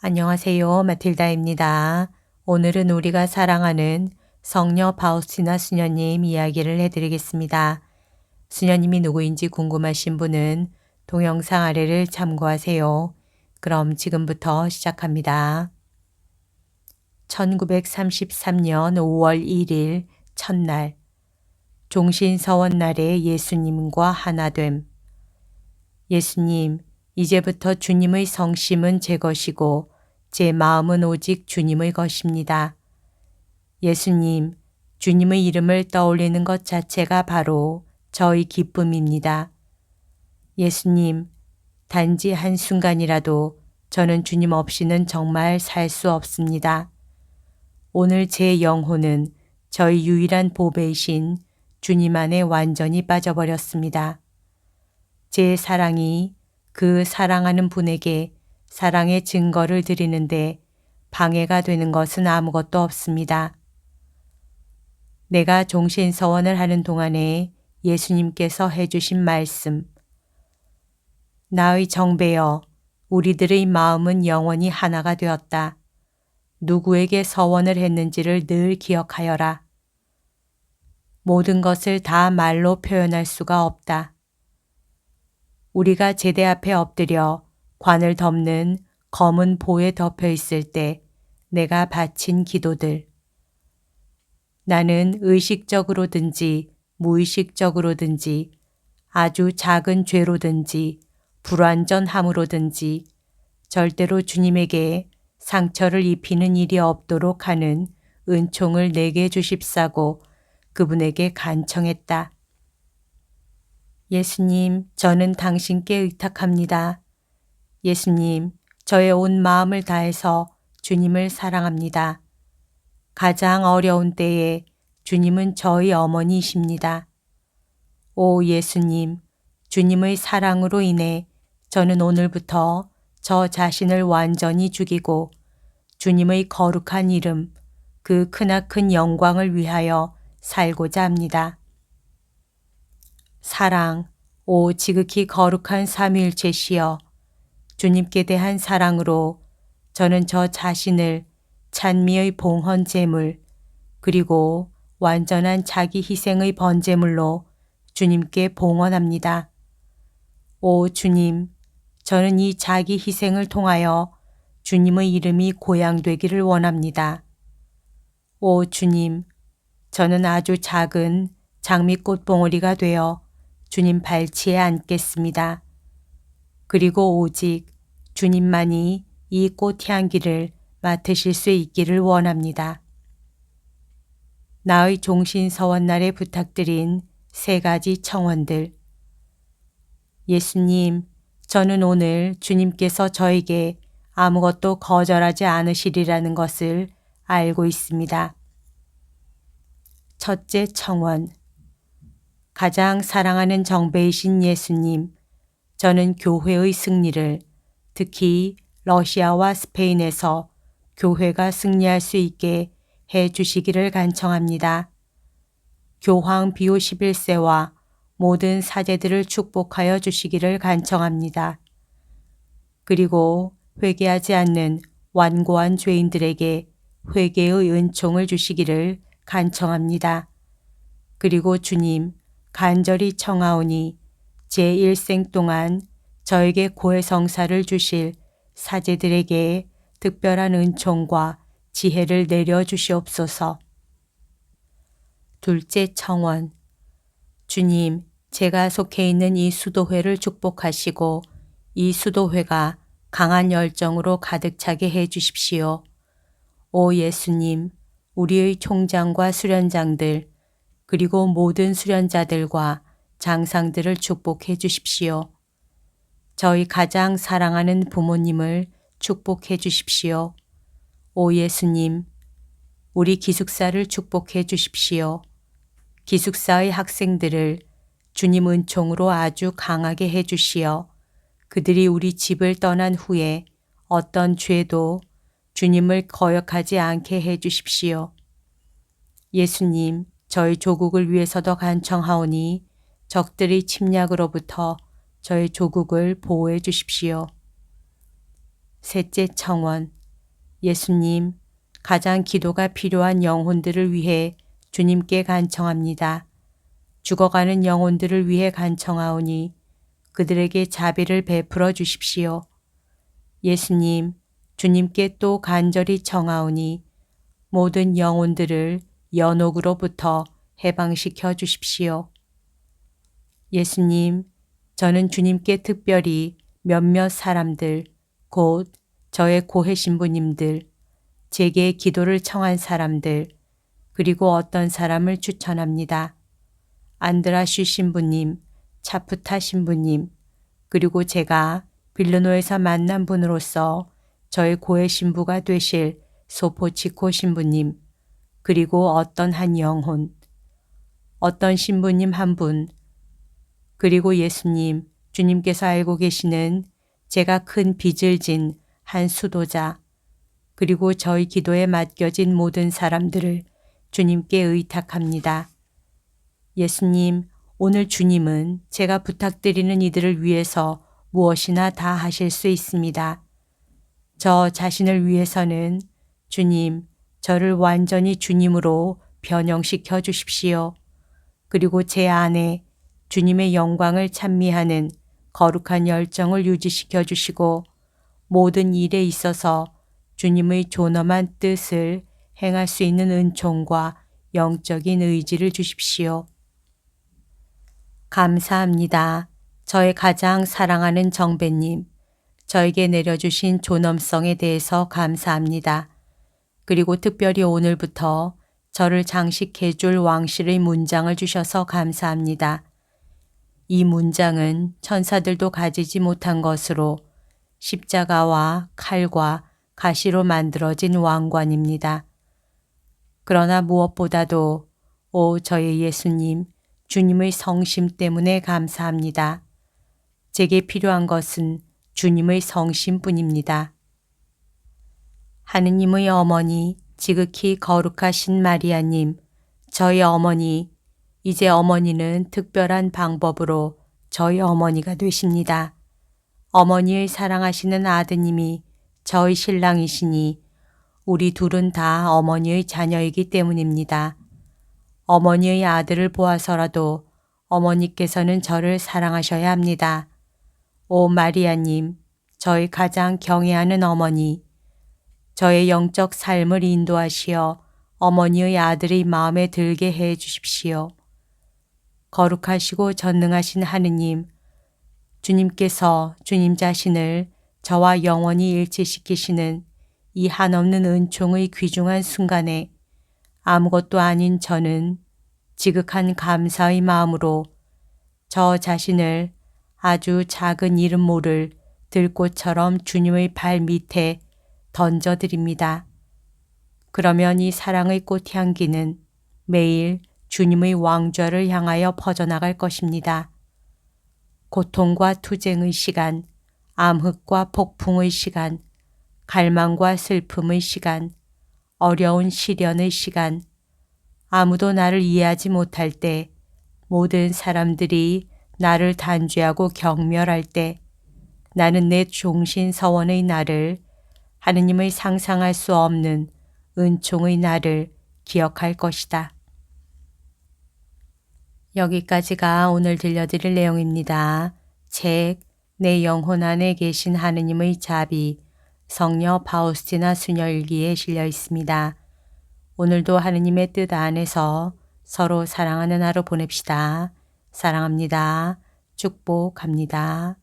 안녕하세요. 마틸다입니다. 오늘은 우리가 사랑하는 성녀 바우스티나 수녀님 이야기를 해드리겠습니다. 수녀님이 누구인지 궁금하신 분은 동영상 아래를 참고하세요. 그럼 지금부터 시작합니다. 1933년 5월 1일 첫날 종신서원 날에 예수님과 하나됨 예수님, 이제부터 주님의 성심은 제 것이고 제 마음은 오직 주님의 것입니다. 예수님, 주님의 이름을 떠올리는 것 자체가 바로 저의 기쁨입니다. 예수님, 단지 한순간이라도 저는 주님 없이는 정말 살 수 없습니다. 오늘 제 영혼은 저희 유일한 보배이신 주님 안에 완전히 빠져버렸습니다. 제 사랑이 그 사랑하는 분에게 사랑의 증거를 드리는데 방해가 되는 것은 아무것도 없습니다. 내가 종신서원을 하는 동안에 예수님께서 해주신 말씀. 나의 정배여, 우리들의 마음은 영원히 하나가 되었다. 누구에게 서원을 했는지를 늘 기억하여라. 모든 것을 다 말로 표현할 수가 없다. 우리가 제대 앞에 엎드려 관을 덮는 검은 보에 덮여 있을 때 내가 바친 기도들. 나는 의식적으로든지 무의식적으로든지 아주 작은 죄로든지 불완전함으로든지 절대로 주님에게 상처를 입히는 일이 없도록 하는 은총을 내게 주십사고 그분에게 간청했다. 예수님, 저는 당신께 의탁합니다. 예수님, 저의 온 마음을 다해서 주님을 사랑합니다. 가장 어려운 때에 주님은 저희 어머니이십니다. 오 예수님, 주님의 사랑으로 인해 저는 오늘부터 저 자신을 완전히 죽이고 주님의 거룩한 이름, 그 크나큰 영광을 위하여 살고자 합니다. 사랑, 오 지극히 거룩한 삼위일체시여 주님께 대한 사랑으로 저는 저 자신을 찬미의 봉헌 제물 그리고 완전한 자기 희생의 번제물로 주님께 봉헌합니다. 오 주님, 저는 이 자기 희생을 통하여 주님의 이름이 고양되기를 원합니다. 오 주님, 저는 아주 작은 장미꽃 봉오리가 되어 주님 발치에 앉겠습니다. 그리고 오직 주님만이 이 꽃향기를 맡으실 수 있기를 원합니다. 나의 종신서원날에 부탁드린 세 가지 청원들. 예수님, 저는 오늘 주님께서 저에게 아무것도 거절하지 않으시리라는 것을 알고 있습니다. 첫째 청원. 가장 사랑하는 정배이신 예수님, 저는 교회의 승리를 특히 러시아와 스페인에서 교회가 승리할 수 있게 해 주시기를 간청합니다. 교황 비오 11세와 모든 사제들을 축복하여 주시기를 간청합니다. 그리고 회개하지 않는 완고한 죄인들에게 회개의 은총을 주시기를 간청합니다. 그리고 주님, 간절히 청하오니 제 일생 동안 저에게 고해성사를 주실 사제들에게 특별한 은총과 지혜를 내려 주시옵소서. 둘째 청원. 주님, 제가 속해 있는 이 수도회를 축복하시고 이 수도회가 강한 열정으로 가득 차게 해 주십시오. 오 예수님, 우리의 총장과 수련장들, 그리고 모든 수련자들과 장상들을 축복해 주십시오. 저희 가장 사랑하는 부모님을 축복해 주십시오. 오 예수님, 우리 기숙사를 축복해 주십시오. 기숙사의 학생들을 주님 은총으로 아주 강하게 해 주시어 그들이 우리 집을 떠난 후에 어떤 죄도 주님을 거역하지 않게 해 주십시오. 예수님, 저희 조국을 위해서도 간청하오니 적들의 침략으로부터 저희 조국을 보호해 주십시오. 셋째 청원. 예수님, 가장 기도가 필요한 영혼들을 위해 주님께 간청합니다. 죽어가는 영혼들을 위해 간청하오니 그들에게 자비를 베풀어 주십시오. 예수님, 주님께 또 간절히 청하오니 모든 영혼들을 연옥으로부터 해방시켜 주십시오. 예수님, 저는 주님께 특별히 몇몇 사람들, 곧 저의 고해 신부님들, 제게 기도를 청한 사람들, 그리고 어떤 사람을 추천합니다. 안드라슈 신부님, 차프타 신부님, 그리고 제가 빌르노에서 만난 분으로서 저의 고해 신부가 되실 소포치코 신부님, 그리고 어떤 한 영혼, 어떤 신부님 한 분, 그리고 예수님, 주님께서 알고 계시는 제가 큰 빚을 진 한 수도자, 그리고 저희 기도에 맡겨진 모든 사람들을 주님께 의탁합니다. 예수님, 오늘 주님은 제가 부탁드리는 이들을 위해서 무엇이나 다 하실 수 있습니다. 저 자신을 위해서는 주님, 저를 완전히 주님으로 변형시켜 주십시오. 그리고 제 안에 주님의 영광을 찬미하는 거룩한 열정을 유지시켜 주시고 모든 일에 있어서 주님의 존엄한 뜻을 행할 수 있는 은총과 영적인 의지를 주십시오. 감사합니다. 저의 가장 사랑하는 정배님, 저에게 내려주신 존엄성에 대해서 감사합니다. 그리고 특별히 오늘부터 저를 장식해 줄 왕실의 문장을 주셔서 감사합니다. 이 문장은 천사들도 가지지 못한 것으로 십자가와 칼과 가시로 만들어진 왕관입니다. 그러나 무엇보다도 오 저의 예수님, 주님의 성심 때문에 감사합니다. 제게 필요한 것은 주님의 성심뿐입니다. 하느님의 어머니, 지극히 거룩하신 마리아님, 저희 어머니, 이제 어머니는 특별한 방법으로 저희 어머니가 되십니다. 어머니의 사랑하시는 아드님이 저희 신랑이시니 우리 둘은 다 어머니의 자녀이기 때문입니다. 어머니의 아들을 보아서라도 어머니께서는 저를 사랑하셔야 합니다. 오 마리아님, 저희 가장 경애하는 어머니, 저의 영적 삶을 인도하시어 어머니의 아들의 마음에 들게 해 주십시오. 거룩하시고 전능하신 하느님, 주님께서 주님 자신을 저와 영원히 일치시키시는 이 한없는 은총의 귀중한 순간에 아무것도 아닌 저는 지극한 감사의 마음으로 저 자신을 아주 작은 이름 모를 들꽃처럼 주님의 발 밑에 던져드립니다. 그러면 이 사랑의 꽃향기는 매일 주님의 왕좌를 향하여 퍼져나갈 것입니다. 고통과 투쟁의 시간, 암흑과 폭풍의 시간, 갈망과 슬픔의 시간, 어려운 시련의 시간, 아무도 나를 이해하지 못할 때, 모든 사람들이 나를 단죄하고 경멸할 때, 나는 내 종신 서원의 날을 하느님의 상상할 수 없는 은총의 날을 기억할 것이다. 여기까지가 오늘 들려드릴 내용입니다. 책, 내 영혼 안에 계신 하느님의 자비, 성녀 파우스티나 수녀일기에 실려 있습니다. 오늘도 하느님의 뜻 안에서 서로 사랑하는 하루 보냅시다. 사랑합니다. 축복합니다.